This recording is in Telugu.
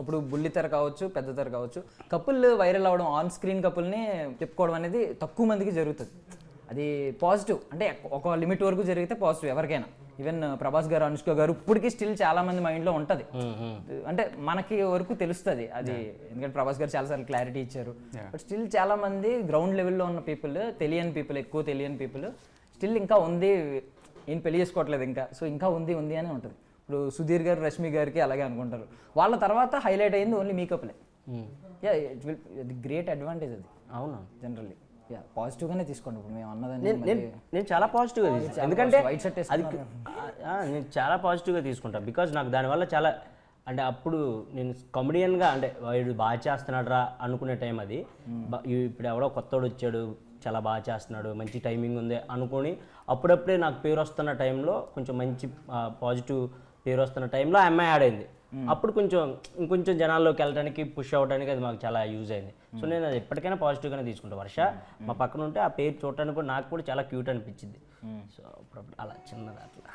ఇప్పుడు బుల్లి తెర కావచ్చు పెద్ద తెర కావచ్చు. కపుల్ వైరల్ అవ్వడం ఆన్ స్క్రీన్ కపుల్ని చెప్పుకోవడం అనేది తక్కువ మందికి జరుగుతుంది. అది పాజిటివ్ అంటే ఒక లిమిట్ వరకు జరిగితే పాజిటివ్ ఎవరికైనా. ఈవెన్ ప్రభాస్ గారు అనుష్క గారు ఇప్పటికీ స్టిల్ చాలా మంది మైండ్లో ఉంటుంది. అంటే మనకి వరకు తెలుస్తుంది అది. ఎందుకంటే ప్రభాస్ గారు చాలాసార్లు క్లారిటీ ఇచ్చారు. బట్ స్టిల్ చాలా మంది గ్రౌండ్ లెవెల్లో ఉన్న పీపుల్ తెలియని పీపుల్ ఎక్కువ తెలియని పీపుల్ స్టిల్ ఇంకా ఉంది. ఏం పెళ్ళి చేసుకోవట్లేదు ఇంకా. సో ఇంకా ఉంది ఉంది అని ఉంటుంది. ఇప్పుడు సుధీర్ గారు రష్మి గారికి అలాగే అనుకుంటారు. వాళ్ళ తర్వాత హైలైట్ అయింది only మేకప్లే yeah it will great advantage అది. అవునా? జనరల్లీ యా పాజిటివ్గానే తీసుకోండి. ఇప్పుడు మేము అన్నదని నేను చాలా పాజిటివ్గా తీసుకుంటాను ఎందుకంటే వైట్ షర్ట్ అది నేను చాలా పాజిటివ్గా తీసుకుంటాను బికాజ్ నాకు దానివల్ల చాలా అంటే అప్పుడు నేను కమెడియన్గా అంటే వాడు బాగా చేస్తున్నాడు రా అనుకునే టైం అది. ఇప్పుడు ఎవడో కొత్తోడు వచ్చాడు చాలా బాగా చేస్తున్నాడు మంచి టైమింగ్ ఉంది అనుకొని అప్పుడప్పుడే నాకు పేరు వస్తున్న టైంలో కొంచెం మంచి పాజిటివ్ పేరు వస్తున్న టైంలో ఆ అమ్మాయి యాడ్ అయింది. అప్పుడు కొంచెం ఇంకొంచెం జనాల్లోకి వెళ్ళడానికి పుష్ అవ్వడానికి అది మాకు చాలా యూజ్ అయింది. సో నేను అది ఎప్పటికైనా పాజిటివ్గానే తీసుకుంటాను వర్ష. మా పక్కన ఉంటే ఆ పేరు చూడటానికి కూడా నాకు కూడా చాలా క్యూట్ అనిపించింది. సో అప్పుడప్పుడు అలా చిన్నది అట్లా